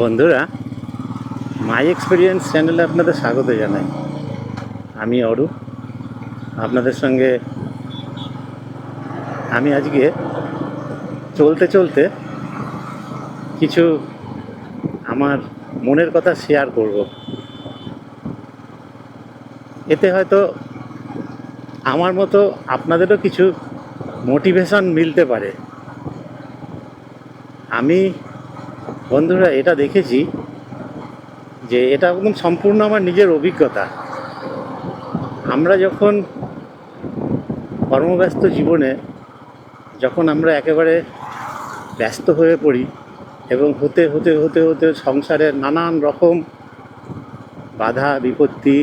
বন্ধুরা মাই এক্সপিরিয়েন্স চ্যানেলে আপনাদের স্বাগত জানাই। আমি অরূপ। আপনাদের সঙ্গে আমি আজকে চলতে চলতে কিছু আমার মনের কথা শেয়ার করব। এতে হয়তো আমার মতো আপনাদেরও কিছু মোটিভেশন মিলতে পারে। আমি বন্ধুরা, এটা দেখেছি যে এটা একদম সম্পূর্ণ আমার নিজের অভিজ্ঞতা। আমরা যখন কর্মব্যস্ত জীবনে যখন আমরা একেবারে ব্যস্ত হয়ে পড়ি এবং হতে হতে হতে হতে সংসারের নানান রকম বাধা, বিপত্তি,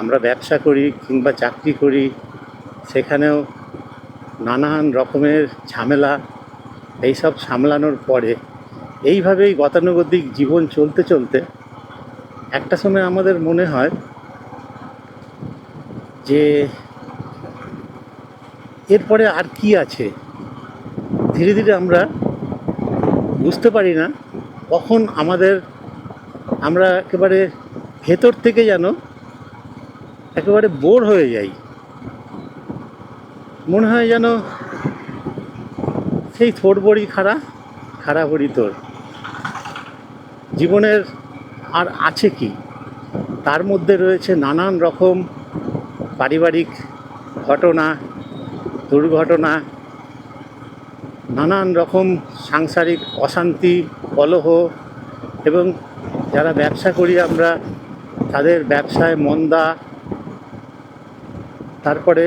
আমরা ব্যবসা করি কিংবা চাকরি করি, সেখানেও নানান রকমের ঝামেলা, এইসব সামলানোর পরে এইভাবেই গতানুগতিক জীবন চলতে চলতে একটা সময় আমাদের মনে হয় যে এরপরে আর কি আছে? ধীরে ধীরে আমরা বুঝতে পারি না কখন আমাদের আমরা একেবারে ভেতর থেকে যেন একেবারে বোর হয়ে যাই। মনে হয় যেন সেই থোর বড়ি খাড়া খাড়া বড়ি তোর। জীবনের আর আছে কি? তার মধ্যে রয়েছে নানান রকম পারিবারিক ঘটনা, দুর্ঘটনা, নানান রকম সাংসারিক অশান্তি, কলহ এবং যারা ব্যবসা করি আমরা, তাদের ব্যবসায় মন্দা। তারপরে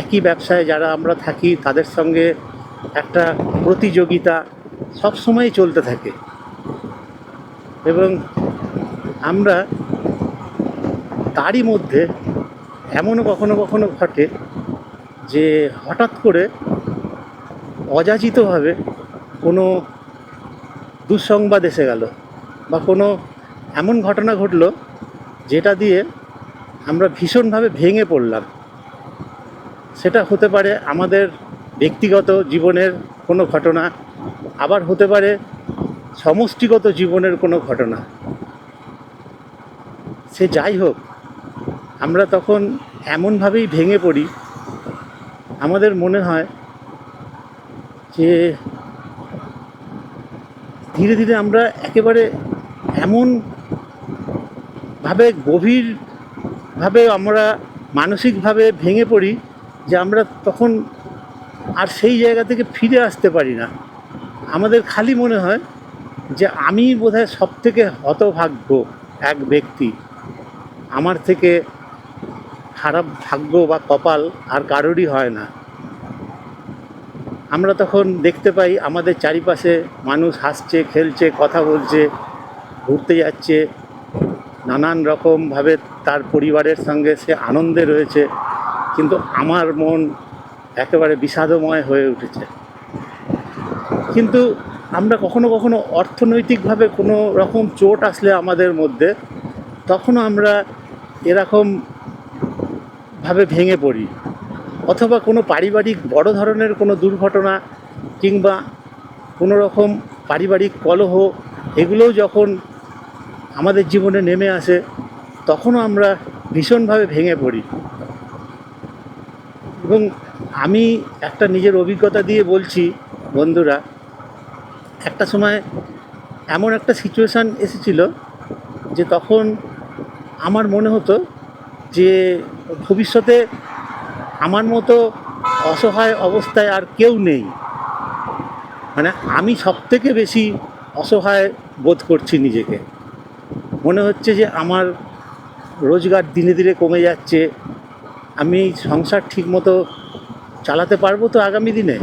একই ব্যবসায় যারা আমরা থাকি, তাদের সঙ্গে একটা প্রতিযোগিতা সবসময় চলতে থাকে। এবং আমরা তারই মধ্যে এমনও কখনো কখনো ঘটে যে হঠাৎ করে অযাচিতভাবে কোনো দুঃসংবাদ এসে গেল বা কোনো এমন ঘটনা ঘটলো যেটা দিয়ে আমরা ভীষণভাবে ভেঙে পড়লাম। সেটা হতে পারে আমাদের ব্যক্তিগত জীবনের কোনো ঘটনা আবার হতে পারে সমষ্টিগত জীবনের কোনো ঘটনা। সে যাই হোক, আমরা তখন এমনভাবেই ভেঙে পড়ি। আমাদের মনে হয় যে ধীরে ধীরে আমরা একেবারে এমন ভাবে গভীরভাবে আমরা মানসিকভাবে ভেঙে পড়ি যে আমরা তখন আর সেই জায়গা থেকে ফিরে আসতে পারি না। আমাদের খালি মনে হয় যে আমি বোধহয় সব থেকে হতভাগ্য এক ব্যক্তি। আমার থেকে খারাপ ভাগ্য বা কপাল আর কারোরই হয় না। আমরা তখন দেখতে পাই আমাদের চারিপাশে মানুষ হাসছে, খেলছে, কথা বলছে, ঘুরতে যাচ্ছে। নানান রকমভাবে তার পরিবারের সঙ্গে সে আনন্দে রয়েছে। কিন্তু আমার মন একেবারে বিষাদময় হয়ে উঠেছে। কিন্তু আমরা কখনো কখনো অর্থনৈতিকভাবে কোনো রকম চোট আসলে আমাদের মধ্যে, তখনও আমরা এরকম ভাবে ভেঙে পড়ি। অথবা কোনো পারিবারিক বড় ধরনের কোনো দুর্ঘটনা কিংবা কোনো রকম পারিবারিক কলহ, এগুলোও যখন আমাদের জীবনে নেমে আসে, তখনও আমরা ভীষণভাবে ভেঙে পড়ি। এবং আমি একটা নিজের অভিজ্ঞতা দিয়ে বলছি, বন্ধুরা একটা সময় এমন একটা সিচুয়েশান এসেছিল যে তখন আমার মনে হতো যে ভবিষ্যতে আমার মতো অসহায় অবস্থায় আর কেউ নেই। মানে আমি সব থেকে বেশি অসহায় বোধ করছি নিজেকে। মনে হচ্ছে যে আমার রোজগার দিনে দিনে কমে যাচ্ছে। আমি সংসার ঠিকমতো চালাতে পারব তো আগামী দিনে?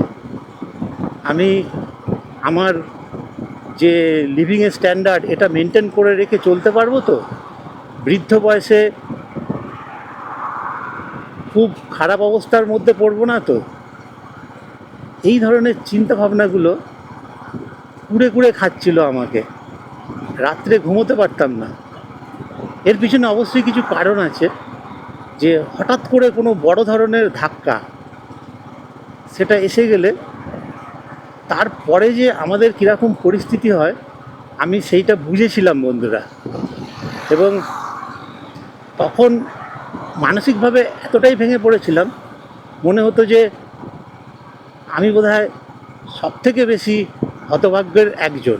আমি আমার যে লিভিংয়ের স্ট্যান্ডার্ড এটা মেনটেন করে রেখে চলতে পারব তো? বৃদ্ধ বয়সে খুব খারাপ অবস্থার মধ্যে পড়ব না তো? এই ধরনের চিন্তা ভাবনাগুলো কুড়ে কুড়ে খাচ্ছিল আমাকে। রাত্রে ঘুমোতে পারতাম না। এর পিছনে অবশ্যই কিছু কারণ আছে যে হঠাৎ করে কোনো বড় ধরনের ধাক্কা, সেটা এসে গেলে তারপরে যে আমাদের কীরকম পরিস্থিতি হয়, আমি সেইটা বুঝেছিলাম বন্ধুরা। এবং তখন মানসিকভাবে এতটাই ভেঙে পড়েছিলাম, মনে হতো যে আমি বোধ হয় সবথেকে বেশি হতভাগ্যের একজন।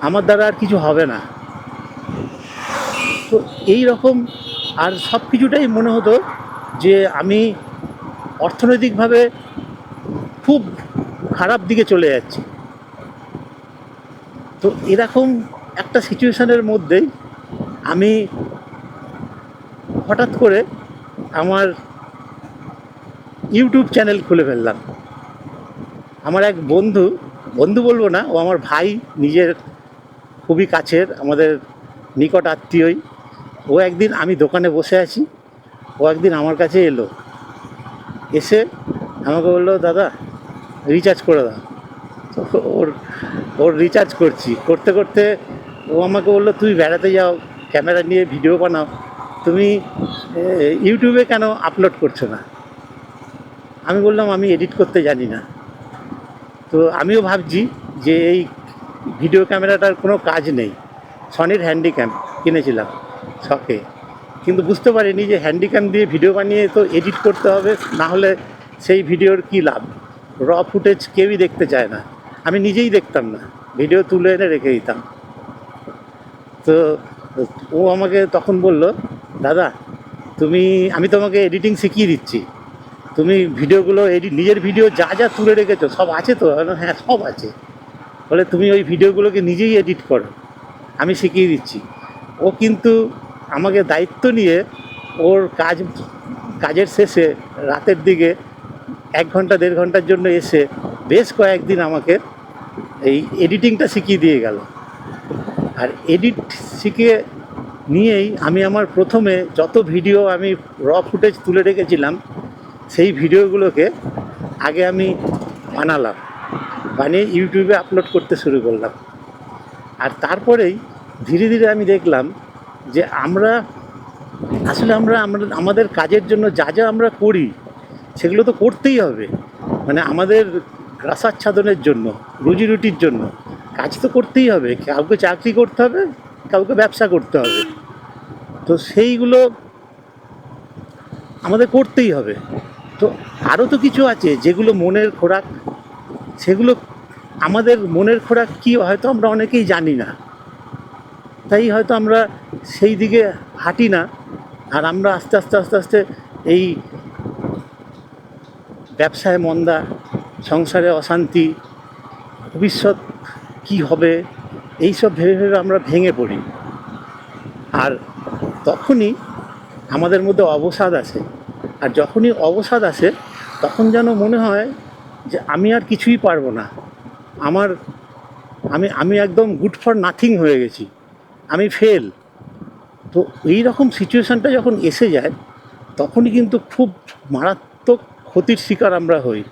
আমার দ্বারা আর কিছু হবে না। তো এই রকম আর সব কিছুটাই মনে হতো যে আমি অর্থনৈতিকভাবে খুব খারাপ দিকে চলে যাচ্ছে। তো এরকম একটা সিচুয়েশানের মধ্যেই আমি হঠাৎ করে আমার ইউটিউব চ্যানেল খুলে ফেললাম। আমার এক বন্ধু বন্ধু বলব না, ও আমার ভাই, নিজের খুবই কাছের, আমাদের নিকট আত্মীয়ই। ও একদিন আমি দোকানে বসে আছি, ও একদিন আমার কাছে এলো। এসে আমাকে বলল, দাদা রিচার্জ করে দাও। ওর ওর রিচার্জ করছি। করতে করতে ও আমাকে বলল, তুই বেড়াতে যাও ক্যামেরা নিয়ে ভিডিও বানাও। তুমি ইউটিউবে কেন আপলোড করছ না? আমি বললাম, আমি এডিট করতে জানি না। তো আমিও ভাবছি যে এই ভিডিও ক্যামেরাটার কোনো কাজ নেই। সনির হ্যান্ডিক্যাম কিনেছিলাম শখে। কিন্তু বুঝতে পারিনি যে হ্যান্ডিক্যাম দিয়ে ভিডিও বানিয়ে তো এডিট করতে হবে, না হলে সেই ভিডিওর কী লাভ? র ফুটেজ কেউই দেখতে চায় না। আমি নিজেই দেখতাম না। ভিডিও তুলে এনে রেখে দিতাম। তো ও আমাকে তখন বলল, দাদা, তুমি, আমি তোমাকে এডিটিং শিখিয়ে দিচ্ছি। তুমি ভিডিওগুলো এডিট নিজের ভিডিও যা যা তুলে রেখেছো, সব আছে তো? হ্যাঁ সব আছে। বলে, তুমি ওই ভিডিওগুলোকে নিজেই এডিট করো। আমি শিখিয়ে দিচ্ছি। ও কিন্তু আমাকে দায়িত্ব নিয়ে ওর কাজ, কাজের শেষে রাতের দিকে এক ঘণ্টা, দেড় ঘণ্টার জন্য এসে বেশ কয়েকদিন আমাকে এই এডিটিংটা শিখিয়ে দিয়ে গেল। আর এডিট শিখে নিয়েই আমি আমার প্রথমে যত ভিডিও আমি র ফুটেজ তুলে রেখেছিলাম, সেই ভিডিওগুলোকে আগে আমি বানালাম, বানিয়ে ইউটিউবে আপলোড করতে শুরু করলাম। আর তারপরেই ধীরে ধীরে আমি দেখলাম যে আমরা, আসলে আমরা, আমাদের কাজের জন্য যা যা আমরা করি সেগুলো তো করতেই হবে। মানে আমাদের গ্রাসাচ্ছাদনের জন্য, রুজি রুটির জন্য কাজ তো করতেই হবে। কাউকে চাকরি করতে হবে, কাউকে ব্যবসা করতে হবে। তো সেইগুলো আমাদের করতেই হবে। তো আরও তো কিছু আছে যেগুলো মনের খোরাক, সেগুলো আমাদের মনের খোরাক কি হয়তো আমরা অনেকেই জানি না। তাই হয়তো আমরা সেই দিকে হাঁটি না। আর আমরা আস্তে আস্তে আস্তে আস্তে এই ব্যবসায় মন্দা, সংসারে অশান্তি, ভবিষ্যৎ কি হবে এই সব ভেবে ভেবে আমরা ভেঙে পড়ি। আর তখনই আমাদের মধ্যে অবসাদ আসে। আর যখনই অবসাদ আসে, তখন যেন মনে হয় যে আমি আর কিছুই পারব না। আমার, আমি আমি একদম গুড ফর নাথিং হয়ে গেছি। আমি ফেল। তো এই রকম সিচুয়েশানটা যখন এসে যায়, তখনই কিন্তু খুব মারাত্মক ক্ষতির শিকার আমরা হই।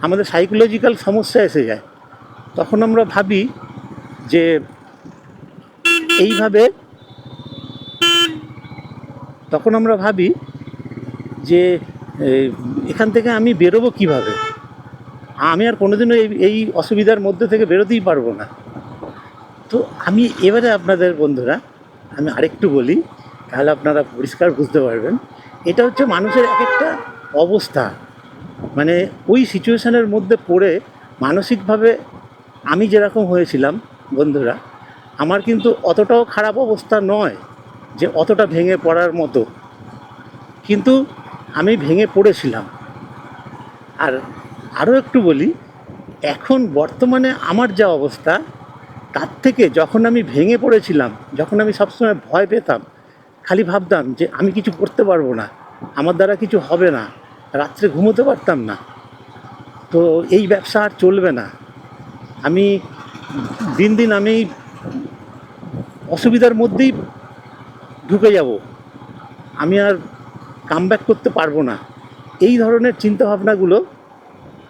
আমাদের সাইকোলজিক্যাল সমস্যা এসে যায়। তখন আমরা ভাবি যে এইভাবে তখন আমরা ভাবি যে এখান থেকে আমি বেরোবো কীভাবে? আমি আর কোনোদিনও এই এই অসুবিধার মধ্যে থেকে বেরোতেই পারব না। তো আমি এবারে আপনাদের বন্ধুরা, আমি আরেকটু বলি, তাহলে আপনারা পরিষ্কার বুঝতে পারবেন। এটা হচ্ছে মানুষের এক একটা অবস্থা। মানে ওই সিচুয়েশানের মধ্যে পড়ে মানসিকভাবে আমি যেরকম হয়েছিলাম, বন্ধুরা, আমার কিন্তু অতটাও খারাপ অবস্থা নয় যে অতটা ভেঙে পড়ার মতো। কিন্তু আমি ভেঙে পড়েছিলাম। আর আরও একটু বলি, এখন বর্তমানে আমার যা অবস্থা, তার থেকে যখন আমি ভেঙে পড়েছিলাম, যখন আমি সবসময় ভয় পেতাম, খালি ভাবতাম যে আমি কিছু করতে পারব না, আমার দ্বারা কিছু হবে না। রাত্রে ঘুমোতে পারতাম না। তো এই ব্যবসা আর চলবে না। আমি দিন দিন আমি অসুবিধার মধ্যেই ঢুকে যাব। আমি আর কাম করতে পারব না। এই ধরনের চিন্তাভাবনাগুলো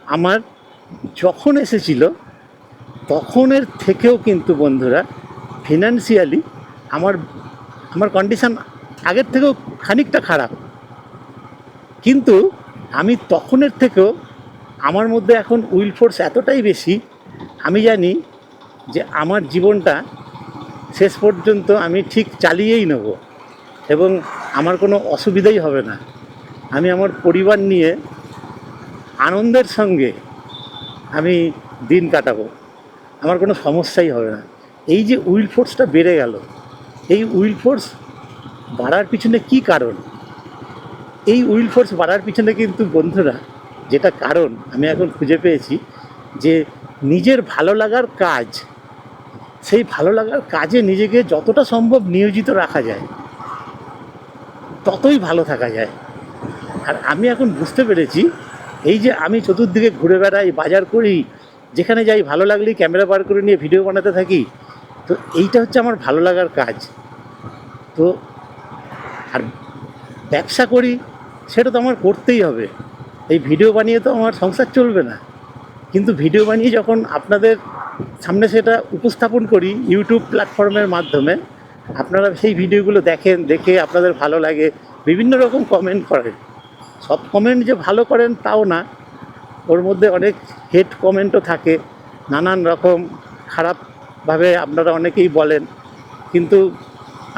আমার যখন এসেছিল, তখনের থেকেও কিন্তু বন্ধুরা ফিনান্সিয়ালি আমার আমার কন্ডিশান আগের থেকেও খানিকটা খারাপ। কিন্তু আমি তখনের থেকেও আমার মধ্যে এখন উইল ফোর্স এতটাই বেশি, আমি জানি যে আমার জীবনটা শেষ পর্যন্ত আমি ঠিক চালিয়েই নেব এবং আমার কোনো অসুবিধাই হবে না। আমি আমার পরিবার নিয়ে আনন্দের সঙ্গে আমি দিন কাটাবো, আমার কোনো সমস্যাই হবে না। এই যে উইল ফোর্সটা বেড়ে গেল, এই উইল ফোর্স বাড়ার পিছনে কি কারণ? এই উইল ফোর্স বাড়ার পিছনে কিন্তু বন্ধুরা যেটা কারণ আমি এখন খুঁজে পেয়েছি যে নিজের ভালো লাগার কাজ, সেই ভালো লাগার কাজে নিজেকে যতটা সম্ভব নিয়োজিত রাখা যায়, ততই ভালো থাকা যায়। আর আমি এখন বুঝতে পেরেছি, এই যে আমি চতুর্দিকে ঘুরে বেড়াই, বাজার করি, যেখানে যাই ভালো লাগলেই ক্যামেরা বার করে নিয়ে ভিডিও বানাতে থাকি, তো এইটা হচ্ছে আমার ভালো লাগার কাজ। তো আর ব্যবসা করি সেটা তো আমার করতেই হবে। এই ভিডিও বানিয়ে তো আমার সংসার চলবে না। কিন্তু ভিডিও বানিয়ে যখন আপনাদের সামনে সেটা উপস্থাপন করি ইউটিউব প্ল্যাটফর্মের মাধ্যমে, আপনারা সেই ভিডিওগুলো দেখেন, দেখে আপনাদের ভালো লাগে, বিভিন্ন রকম কমেন্ট করেন। সব কমেন্ট যে ভালো করেন তাও না, ওর মধ্যে অনেক হেড কমেন্টও থাকে, নানান রকম খারাপভাবে আপনারা অনেকেই বলেন। কিন্তু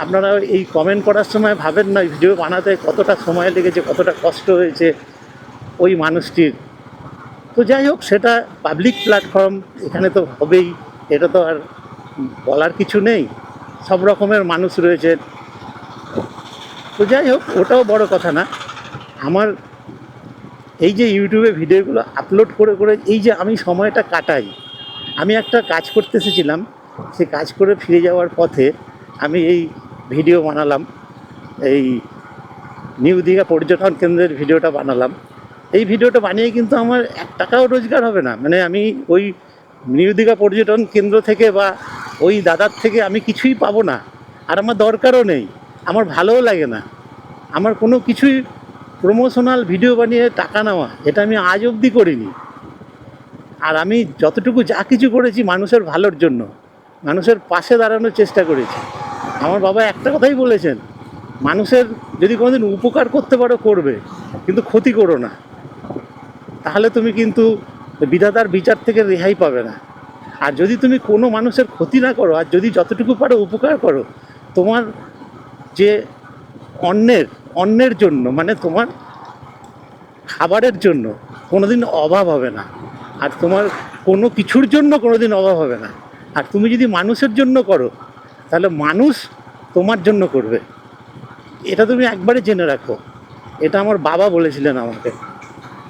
আপনারা এই কমেন্ট করার সময় ভাবেন না ভিডিও বানাতে কতটা সময় লেগেছে, কতটা কষ্ট হয়েছে ওই মানুষটির। তো যাই হোক, সেটা পাবলিক প্ল্যাটফর্ম এখানে তো হবেই, এটা তো আর বলার কিছু নেই। সব রকমের মানুষ রয়েছে। তো যাই হোক, ওটাও বড় কথা না। আমার এই যে ইউটিউবে ভিডিওগুলো আপলোড করে করে এই যে আমি সময়টা কাটাই, আমি একটা কাজ করতে এসেছিলাম, সে কাজ করে ফিরে যাওয়ার পথে আমি এই ভিডিও বানালাম। এই নিউ দীঘা পর্যটন কেন্দ্রের ভিডিওটা বানালাম। এই ভিডিওটা বানিয়ে কিন্তু আমার এক টাকাও রোজগার হবে না। মানে আমি ওই নিউ দীঘা পর্যটন কেন্দ্র থেকে বা ওই দাদার থেকে আমি কিছুই পাবো না। আর আমার দরকারও নেই। আমার ভালোও লাগে না। আমার কোনো কিছুই প্রমোশনাল ভিডিও বানিয়ে টাকা নেওয়া, এটা আমি আজ অবধি করিনি। আর আমি যতটুকু যা কিছু করেছি মানুষের ভালোর জন্য, মানুষের পাশে দাঁড়ানোর চেষ্টা করেছি। আমার বাবা একটা কথাই বলেছেন, মানুষের যদি কোনোদিন উপকার করতে পারো, করবে, কিন্তু ক্ষতি করো না। তাহলে তুমি কিন্তু বিধাতার বিচার থেকে রেহাই পাবে না। আর যদি তুমি কোনো মানুষের ক্ষতি না করো, আর যদি যতটুকু পারো উপকার করো, তোমার যে অন্যের অন্যের জন্য মানে তোমার খাবারের জন্য কোনোদিন অভাব হবে না। আর তোমার কোনো কিছুর জন্য কোনোদিন অভাব হবে না। আর তুমি যদি মানুষের জন্য করো তাহলে মানুষ তোমার জন্য করবে। এটা তুমি একবারে জেনে রাখো। এটা আমার বাবা বলেছিলেন আমাকে।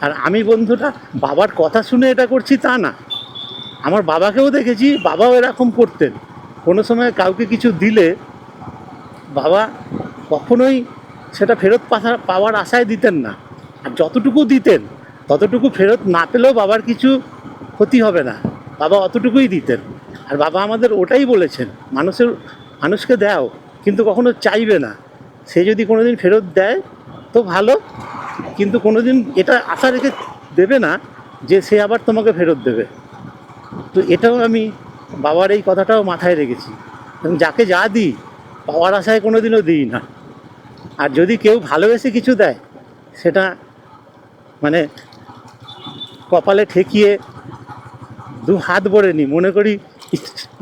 আর আমি বন্ধুটা বাবার কথা শুনে এটা করছি তা না। আমার বাবাকেও দেখেছি, বাবাও এরকম করতেন। কোনো সময় কাউকে কিছু দিলে বাবা কখনোই সেটা ফেরত পাওয়ার আশায় দিতেন না। আর যতটুকু দিতেন, ততটুকু ফেরত না পেলেও বাবার কিছু ক্ষতি হবে না। বাবা অতটুকুই দিতেন। আর বাবা আমাদের ওটাই বলেছেন, মানুষের, মানুষকে দাও, কিন্তু কখনো চাইবে না। সে যদি কোনো দিন ফেরত দেয়, তো ভালো, কিন্তু কোনো দিন এটা আশা রেখে দেবে না যে সে আবার তোমাকে ফেরত দেবে। তো এটাও আমি বাবার এই কথাটাও মাথায় রেখেছি। এবং যাকে যা দিই, পাওয়ার আশায় কোনো দিনও দিই না। আর যদি কেউ ভালোবেসে কিছু দেয়, সেটা মানে কপালে ঠেকিয়ে দু হাত ভরে নিই মনে করি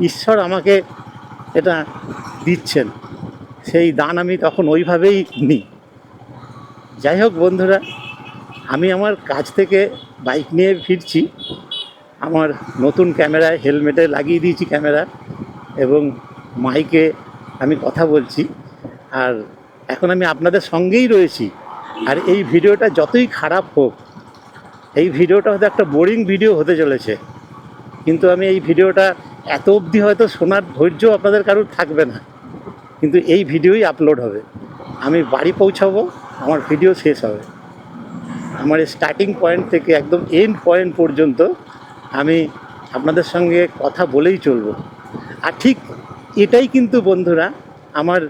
ঈশ্বর আমাকে এটা দিচ্ছেন। সেই দান আমি তখন ওইভাবেই নিই যাই হোক বন্ধুরা, আমি আমার কাজ থেকে বাইক নিয়ে ফিরছি। আমার নতুন ক্যামেরায় হেলমেটে লাগিয়ে দিয়েছি ক্যামেরা এবং মাইকে আমি কথা বলছি। আর এখন আমি আপনাদের সঙ্গেই রয়েছি। আর এই ভিডিওটা যতই খারাপ হোক, এই ভিডিওটা হয়তো একটা বোরিং ভিডিও হতে চলেছে। কিন্তু আমি এই ভিডিওটা এত অবধি হয়তো শোনার ধৈর্য আপনাদের কারোর থাকবে না। কিন্তু এই ভিডিওই আপলোড হবে। আমি বাড়ি পৌঁছাবো, আমার ভিডিও শেষ হবে। আমার স্টার্টিং পয়েন্ট থেকে একদম এন্ড পয়েন্ট পর্যন্ত আমি আপনাদের সঙ্গে কথা বলেই চলবো। আর ঠিক এটাই কিন্তু বন্ধুরা, আমার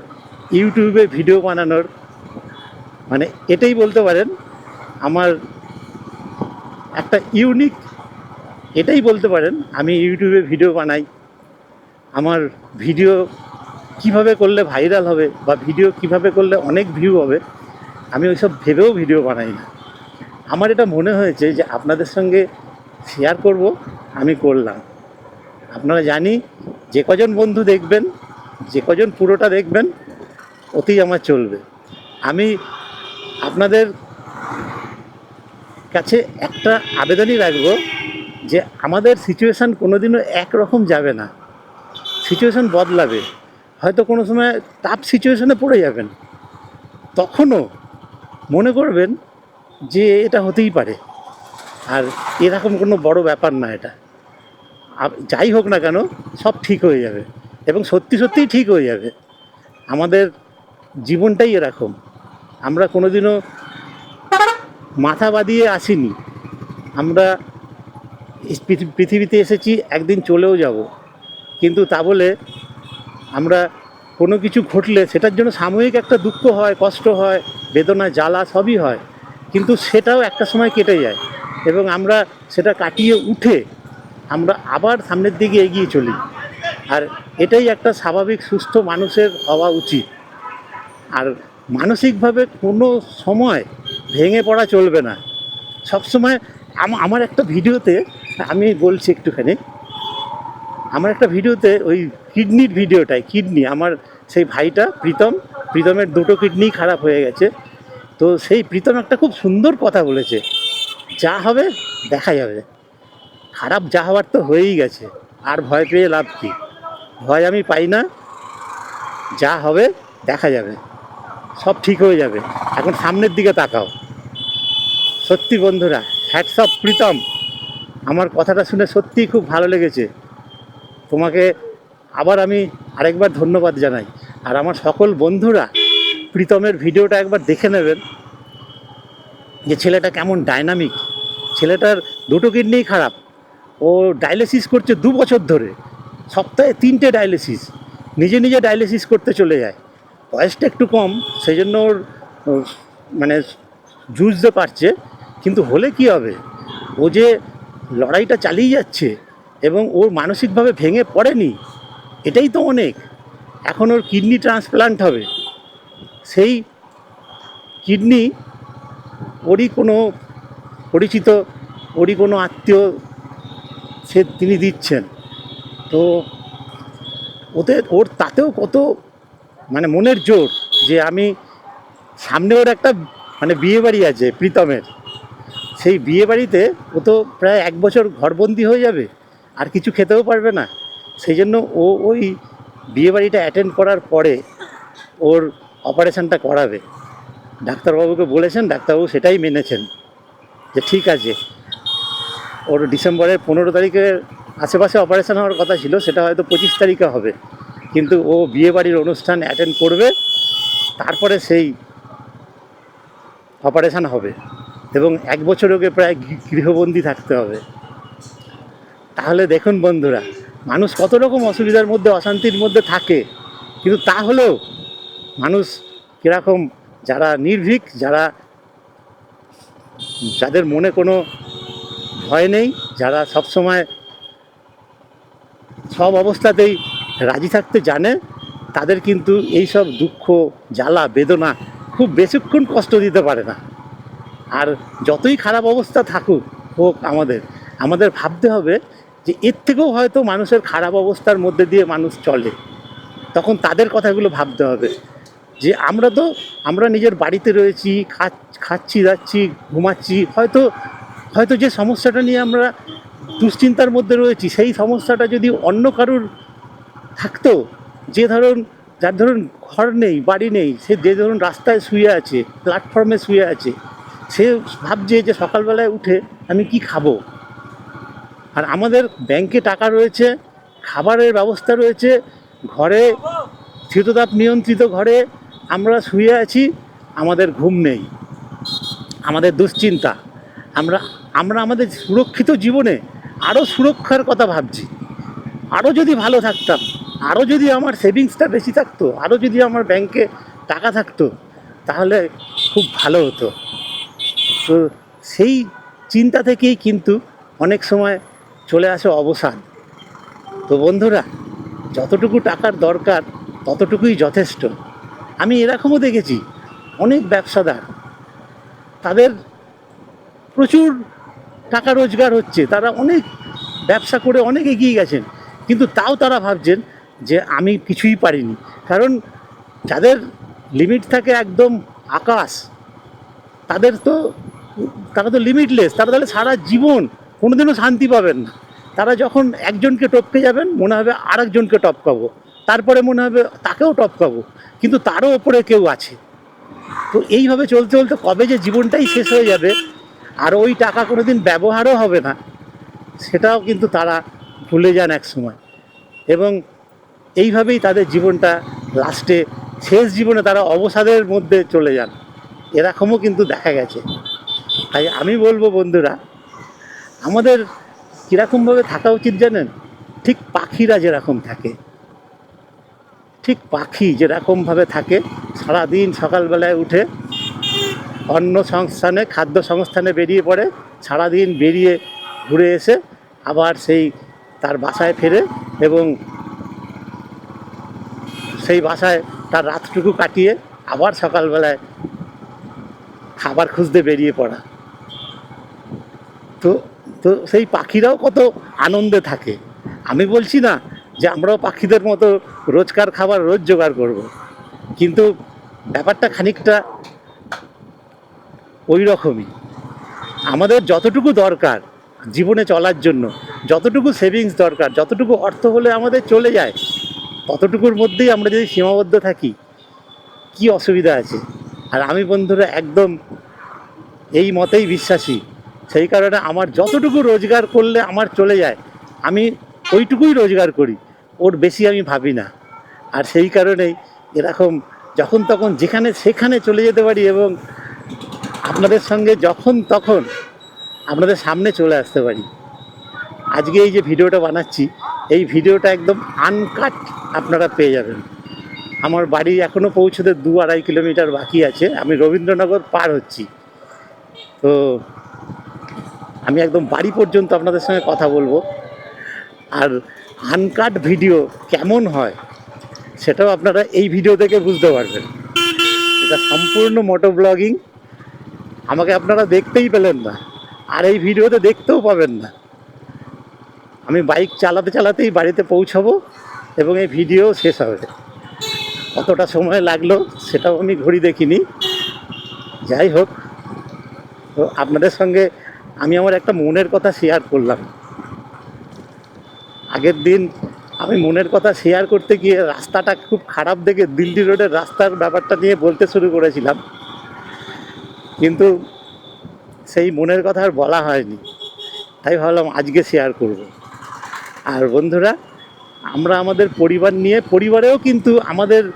ইউটিউবে ভিডিও বানানোর মানে এটাই বলতে পারেন, আমার একটা ইউনিক এটাই বলতে পারেন, আমি ইউটিউবে ভিডিও বানাই। আমার ভিডিও কীভাবে করলে ভাইরাল হবে বা ভিডিও কীভাবে করলে অনেক ভিউ হবে, আমি ওইসব ভেবেও ভিডিও বানাই না। আমার এটা মনে হয়েছে যে আপনাদের সঙ্গে শেয়ার করব, আমি করলাম। আপনারা জানি, যে কজন বন্ধু দেখবেন, যে কজন পুরোটা দেখবেন ওতেই আমার চলবে। আমি আপনাদের কাছে একটা আবেদনই রাখব যে আমাদের সিচুয়েশান কোনোদিনও একরকম যাবে না। সিচুয়েশান বদলাবে। হয়তো কোনো সময় টাফ সিচুয়েশানে পড়ে যাবেন। তখনও মনে করবেন যে এটা হতেই পারে। আর এরকম কোনো বড় ব্যাপার না এটা। যাই হোক না কেন, সব ঠিক হয়ে যাবে। এবং সত্যি সত্যিই ঠিক হয়ে যাবে। আমাদের জীবনটাই এরকম। আমরা কোনোদিনও মাথা বাঁধিয়ে আসিনি। আমরা পৃথিবীতে এসেছি, একদিন চলেও যাব। কিন্তু তা বলে আমরা কোনো কিছু ঘটলে সেটার জন্য সাময়িক একটা দুঃখ হয়, কষ্ট হয়, বেদনা, জ্বালা সবই হয়। কিন্তু সেটাও একটা সময় কেটে যায় এবং আমরা সেটা কাটিয়ে উঠে আমরা আবার সামনের দিকে এগিয়ে চলি। আর এটাই একটা স্বাভাবিক সুস্থ মানুষের হওয়া উচিত। আর মানসিকভাবে কোনো সময় ভেঙে পড়া চলবে না। সবসময় আমার একটা ভিডিওতে, আমি বলছি একটুখানি, আমার একটা ভিডিওতে ওই কিডনির ভিডিওটাই, কিডনি, আমার সেই ভাইটা প্রীতম, প্রীতমের দুটো কিডনি খারাপ হয়ে গেছে। তো সেই প্রীতম একটা খুব সুন্দর কথা বলেছে, যা হবে দেখা যাবে খারাপ যা হওয়ার তো হয়েই গেছে, আর ভয় পেয়ে লাভ কি? ভয় আমি পাই না, যা হবে দেখা যাবে, সব ঠিক হয়ে যাবে। এখন সামনের দিকে তাকাও। সত্যি বন্ধুরা হ্যাটস অফ প্রীতম আমার কথাটা শুনে সত্যিই খুব ভালো লেগেছে। তোমাকে আবার আমি আরেকবার ধন্যবাদ জানাই। আর আমার সকল বন্ধুরা, প্রীতমের ভিডিওটা একবার দেখে নেবেন। যে ছেলেটা কেমন ডাইনামিক ছেলেটার দুটো কিডনিই খারাপ। ও ডায়ালিসিস করছে দু বছর ধরে। সপ্তাহে তিনটে ডায়ালিসিস নিজে নিজে ডায়ালিসিস করতে চলে যায়। বয়সটা একটু কম সেই জন্য ওর মানে জুঝতে পারছে কিন্তু হলে কি হবে? ও যে লড়াইটা চালিয়ে যাচ্ছে এবং ওর মানসিকভাবে ভেঙে পড়েনি, এটাই তো অনেক। এখন ওর কিডনি ট্রান্সপ্লান্ট হবে। সেই কিডনি ওরই কোনো পরিচিত, ওরই কোনো আত্মীয় সে তিনি দিচ্ছেন। তো ওতে, ওর তাতেও কত মানে মনের জোর যে আমি সামনে ওর একটা মানে বিয়ে বাড়ি আছে প্রীতমের। সেই বিয়ে বাড়িতে ও তো প্রায় এক বছর ঘরবন্দি হয়ে যাবে, আর কিছু খেতেও পারবে না। সেই জন্য ও ওই বিয়ে বাড়িটা অ্যাটেন্ড করার পরে ওর অপারেশনটা করাবে। ডাক্তারবাবুকে বলেছেন, ডাক্তারবাবু সেটাই মেনেছেন যে ঠিক আছে, ওর ডিসেম্বরের পনেরো তারিখের আশেপাশে অপারেশন হওয়ার কথা ছিল, সেটা হয়তো পঁচিশ তারিখে হবে। কিন্তু ও বিয়ে বাড়ির অনুষ্ঠান অ্যাটেন্ড করবে, তারপরে সেই অপারেশান হবে। এবং এক বছর ওকে প্রায় গৃহবন্দী থাকতে হবে। তাহলে দেখুন বন্ধুরা, মানুষ কত রকম অসুবিধার মধ্যে, অশান্তির মধ্যে থাকে, কিন্তু তাহলেও মানুষ কীরকম যারা নির্ভীক, যারা যাদের মনে কোনো ভয় নেই, যারা সবসময় সব অবস্থাতেই রাজি থাকতে জানে, তাদের কিন্তু এই সব দুঃখ, জ্বালা, বেদনা খুব বেশিক্ষণ কষ্ট দিতে পারে না। আর যতই খারাপ অবস্থা থাকুক, হোক আমাদের আমাদের ভাবতে হবে যে এর থেকেও হয়তো মানুষের খারাপ অবস্থার মধ্যে দিয়ে মানুষ চলে। তখন তাদের কথাগুলো ভাবতে হবে যে আমরা তো, আমরা নিজের বাড়িতে রয়েছি খাচ্ছি, যাচ্ছি, ঘুমাচ্ছি, হয়তো হয়তো যে সমস্যাটা নিয়ে আমরা দুশ্চিন্তার মধ্যে রয়েছি, সেই সমস্যাটা যদি অন্য কারুর থাকতো, যে ধরুন, যার ধরুন ঘর নেই, বাড়ি নেই, সে যে ধরুন রাস্তায় শুয়ে আছে প্ল্যাটফর্মে শুয়ে আছে সে ভাবছে যে সকালবেলায় উঠে আমি কি খাব? আর আমাদের ব্যাংকে টাকা রয়েছে, খাবারের ব্যবস্থা রয়েছে, ঘরে শীততাপ নিয়ন্ত্রিত ঘরে আমরা শুয়ে আছি, আমাদের ঘুম নেই, আমাদের দুশ্চিন্তা, আমরা আমরা আমাদের সুরক্ষিত জীবনে আরও সুরক্ষার কথা ভাবছি। আরও যদি ভালো থাকতাম আরও যদি আমার সেভিংসটা বেশি থাকতো আরও যদি আমার ব্যাংকে টাকা থাকতো, তাহলে খুব ভালো হতো। তো সেই চিন্তা থেকেই কিন্তু অনেক সময় চলে আসে অবসান। তো বন্ধুরা, যতটুকু টাকার দরকার, ততটুকুই যথেষ্ট। আমি এরকমও দেখেছি অনেক ব্যবসাদার, তাদের প্রচুর টাকা রোজগার হচ্ছে, তারা অনেক ব্যবসা করে অনেক এগিয়ে গেছেন, কিন্তু তাও তারা ভাবছেন যে আমি কিছুই পারিনি। কারণ যাদের লিমিট থাকে একদম আকাশ তাদের তো, তারা তো লিমিটলেস তারা তাহলে সারা জীবন কোনোদিনও শান্তি পাবেন না। তারা যখন একজনকে টপকে যাবেন, মনে হবে আর আরেকজনকে টপকাবো তারপরে মনে হবে তাকেও টপকাবো কিন্তু তারও ওপরে কেউ আছে। তো এইভাবে চলতে চলতে কবে যে জীবনটাই শেষ হয়ে যাবে, আর ওই টাকা কোনো দিন ব্যবহারও হবে না, সেটাও কিন্তু তারা ভুলে যান এক সময় এবং এইভাবেই তাদের জীবনটা লাস্টে শেষ জীবনে তারা অবসাদের মধ্যে চলে যান। এরকমও কিন্তু দেখা গেছে। তাই আমি বলব বন্ধুরা, আমাদের কীরকমভাবে থাকা উচিত জানেন? ঠিক পাখিরা যেরকম থাকে। ঠিক পাখি যেরকমভাবে থাকে, সারাদিন সকালবেলায় উঠে অন্ন সংস্থানে, খাদ্য সংস্থানে বেরিয়ে পড়ে, সারাদিন বেরিয়ে ঘুরে এসে আবার সেই তার বাসায় ফেরে এবং সেই বাসায় তার রাতটুকু কাটিয়ে আবার সকালবেলায় খাবার খুঁজতে বেরিয়ে পড়া। তো তো সেই পাখিরাও কত আনন্দে থাকে। আমি বলছি না যে আমরাও পাখিদের মতো রোজকার খাবার রোজ জোগাড় করব। কিন্তু ব্যাপারটা খানিকটা ওই রকমই। আমাদের যতটুকু দরকার জীবনে চলার জন্য, যতটুকু সেভিংস দরকার, যতটুকু অর্থ হলে আমাদের চলে যায়, ততটুকুর মধ্যেই আমরা যদি সীমাবদ্ধ থাকি, কি অসুবিধা আছে? আর আমি বন্ধুরা একদম এই মতেই বিশ্বাসী। সেই কারণে আমার যতটুকু রোজগার করলে আমার চলে যায়, আমি ওইটুকুই রোজগার করি, ওর বেশি আমি ভাবি না। আর সেই কারণেই এরকম যখন তখন যেখানে সেখানে চলে যেতে পারি এবং আপনাদের সঙ্গে যখন তখন আপনাদের সামনে চলে আসতে পারি। আজকে এই যে ভিডিওটা বানাচ্ছি, এই ভিডিওটা একদম আনকাট আপনারা পেয়ে যাবেন। আমার বাড়ি এখনও পৌঁছতে দু আড়াই কিলোমিটার বাকি আছে। আমি রবীন্দ্রনগর পার হচ্ছি। তো আমি একদম বাড়ি পর্যন্ত আপনাদের সঙ্গে কথা বলব। আর আনকাট ভিডিও কেমন হয়, সেটাও আপনারা এই ভিডিও থেকে বুঝতে পারবেন। এটা সম্পূর্ণ মোটো ব্লগিং। আমাকে আপনারা দেখতেই পেলেন না, আর এই ভিডিওতে দেখতেও পাবেন না। আমি বাইক চালাতে চালাতেই বাড়িতে পৌঁছাবো এবং এই ভিডিও শেষ হবে। কতটা সময় লাগল সেটাও আমি ঘড়ি দেখিনি। যাই হোক, তো আপনাদের সঙ্গে আমি আমার একটা মনের কথা শেয়ার করলাম। আগের দিন আমি মনের কথা শেয়ার করতে গিয়ে রাস্তাটা খুব খারাপ দেখে দিল্লি রোডের রাস্তার ব্যাপারটা নিয়ে বলতে শুরু করেছিলাম। কিন্তু সেই মনের কথা আর বলা হয়নি। তাই ভাবলাম আজকে শেয়ার করব। আর বন্ধুরা আমরা আমাদের পরিবার নিয়ে, পরিবারেও কিন্তু আমাদের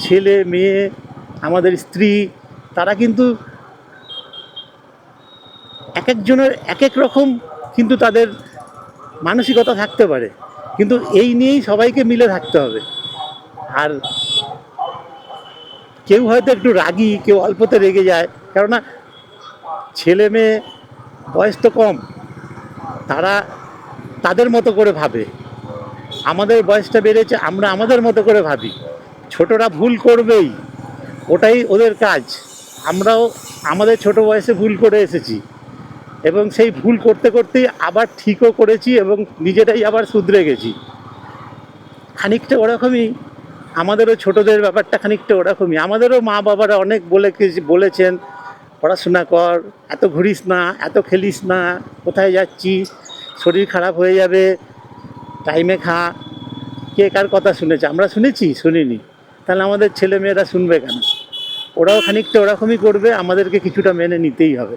ছেলে, মেয়ে, আমাদের স্ত্রী, তারা কিন্তু এক একজনের এক এক রকম কিন্তু তাদের মানসিকতা থাকতে পারে। কিন্তু এই নিয়েই সবাইকে মিলে থাকতে হবে। আর কেউ হয়তো একটু রাগী, কেউ অল্পতে রেগে যায়। কেননা ছেলে, মেয়ে বয়স তো কম। তারা তাদের মতো করে ভাবে। আমাদের বয়সটা বেড়েছে, আমরা আমাদের মতো করে ভাবি। ছোটরা ভুল করবেই, ওটাই ওদের কাজ। আমরাও আমাদের ছোট বয়সে ভুল করে এসেছি এবং সেই ভুল করতে করতেই আবার ঠিকও করেছি এবং নিজেরাই আবার শুধরে গেছি। খানিকটা ওরকমই, আমাদেরও ছোটদের ব্যাপারটা খানিকটা ওরকমই। আমাদেরও মা বাবারা অনেক বলে বলেছেন, পড়াশোনা কর, এত ঘুরিস না, এত খেলিস না, কোথায় যাচ্ছিস, শরীর খারাপ হয়ে যাবে টাইমে খা। কে কার কথা শুনেছে? আমরা শুনেছি, শুনিনি। তাহলে আমাদের ছেলে মেয়েরা শুনবে কেন? ওরাও খানিকটা ওরকমই করবে, আমাদেরকে কিছুটা মেনে নিতেই হবে।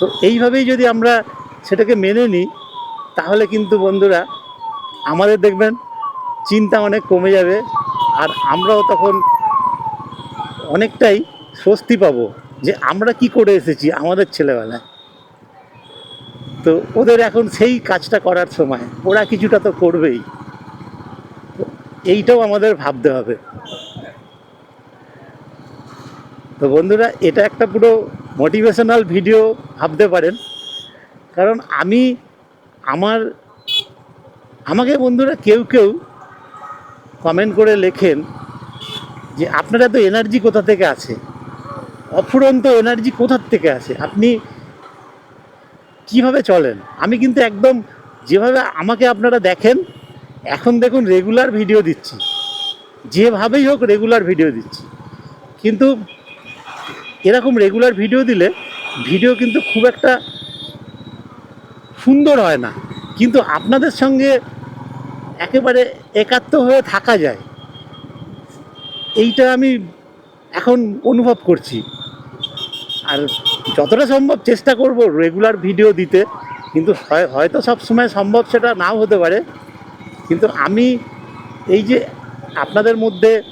তো এইভাবেই যদি আমরা সেটাকে মেনে নিই, তাহলে কিন্তু বন্ধুরা, আমাদের দেখবেন, চিন্তা অনেক কমে যাবে, আর আমরাও তখন অনেকটাই স্বস্তি পাবো যে আমরা কি করে এসেছি আমাদের ছেলেবেলায়। তো ওদের এখন সেই কাজটা করার সময়। ওরা কিছুটা তো করবেই। এইটাও আমাদের ভাবতে হবে। তো বন্ধুরা, এটা একটা পুরো মোটিভেশনাল ভিডিও ভাবতে পারেন। কারণ আমি, আমার, আমাকে বন্ধুরা কেউ কেউ কমেন্ট করে লেখেন যে, আপনারা তো এনার্জি কোথা থেকে আছে? অফুরন্ত এনার্জি কোথার থেকে আছে? আপনি কীভাবে চলেন? আমি কিন্তু একদম যেভাবে আমাকে আপনারা দেখেন, এখন দেখুন রেগুলার ভিডিও দিচ্ছি। যেভাবেই হোক রেগুলার ভিডিও দিচ্ছি। কিন্তু এরকম রেগুলার ভিডিও দিলে ভিডিও কিন্তু খুব একটা সুন্দর হয় না। কিন্তু আপনাদের সঙ্গে একেবারে একাত্ম হয়ে থাকা যায়। এইটা আমি এখন অনুভব করছি। আর যতটা সম্ভব চেষ্টা করব রেগুলার ভিডিও দিতে, কিন্তু হয়- হয়তো সব সময় সম্ভব সেটা নাও হতে পারে। কিন্তু আমি এই যে আপনাদের মধ্যে,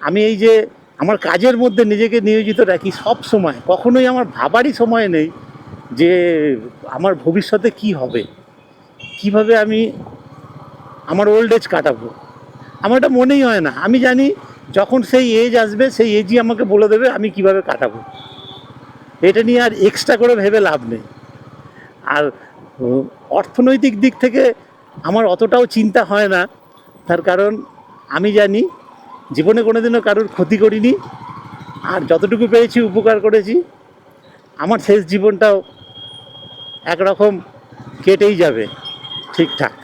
আমি এই যে আমার কাজের মধ্যে নিজেকে নিয়োজিত রাখি সব সময় কখনোই আমার ভাবারই সময় নেই যে আমার ভবিষ্যতে কি হবে। কীভাবে আমি আমার ওল্ড এজ কাটাবো? আমার এটা মনেই হয় না। আমি জানি যখন সেই এজ আসবে, সেই এজই আমাকে বলে দেবে আমি কীভাবে কাটাবো। এটা নিয়ে আর এক্সট্রা করে ভেবে লাভ নেই। আর অর্থনৈতিক দিক থেকে আমার অতটাও চিন্তা হয় না। তার কারণ আমি জানি, জীবনে কোনোদিনও কারোর ক্ষতি করিনি। আর যতটুকু পেয়েছি, উপকার করেছি, আমার শেষ জীবনটাও একরকম কেটেই যাবে, ঠিকঠাক।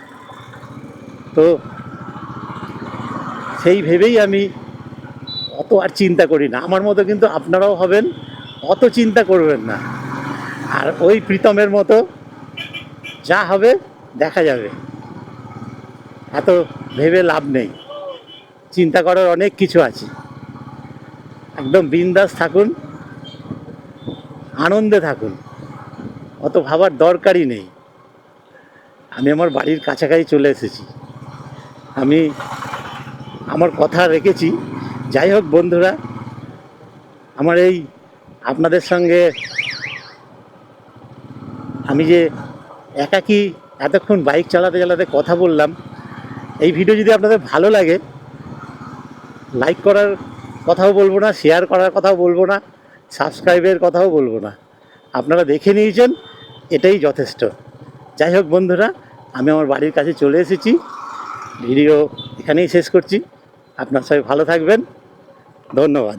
তো সেই ভেবেই আমি অত আর চিন্তা করি না। আমার মতো কিন্তু আপনারাও হবেন। অত চিন্তা করবেন না। আর ওই প্রীতমের মতো যা হবে দেখা যাবে। এত ভেবে লাভ নেই। চিন্তা করার অনেক কিছু আছে। একদম বিন্দাস থাকুন। আনন্দে থাকুন। অত ভাবার দরকারই নেই। আমি আমার বাড়ির কাছাকাছি চলে এসেছি। আমি আমার কথা রেখেছি। যাই হোক বন্ধুরা, আমার এই আপনাদের সঙ্গে আমি যে একাকি এতক্ষণ বাইক চালাতে চালাতে কথা বললাম, এই ভিডিও যদি আপনাদের ভালো লাগে লাইক করার কথাও বলব না শেয়ার করার কথাও বলব না সাবস্ক্রাইবের কথাও বলব না। আপনারা দেখে নিয়েছেন, এটাই যথেষ্ট। যাই হোক বন্ধুরা, আমি আমার বাড়ির কাছে চলে এসেছি। ভিডিও এখানেই শেষ করছি। আপনার সবাই ভালো থাকবেন। ধন্যবাদ।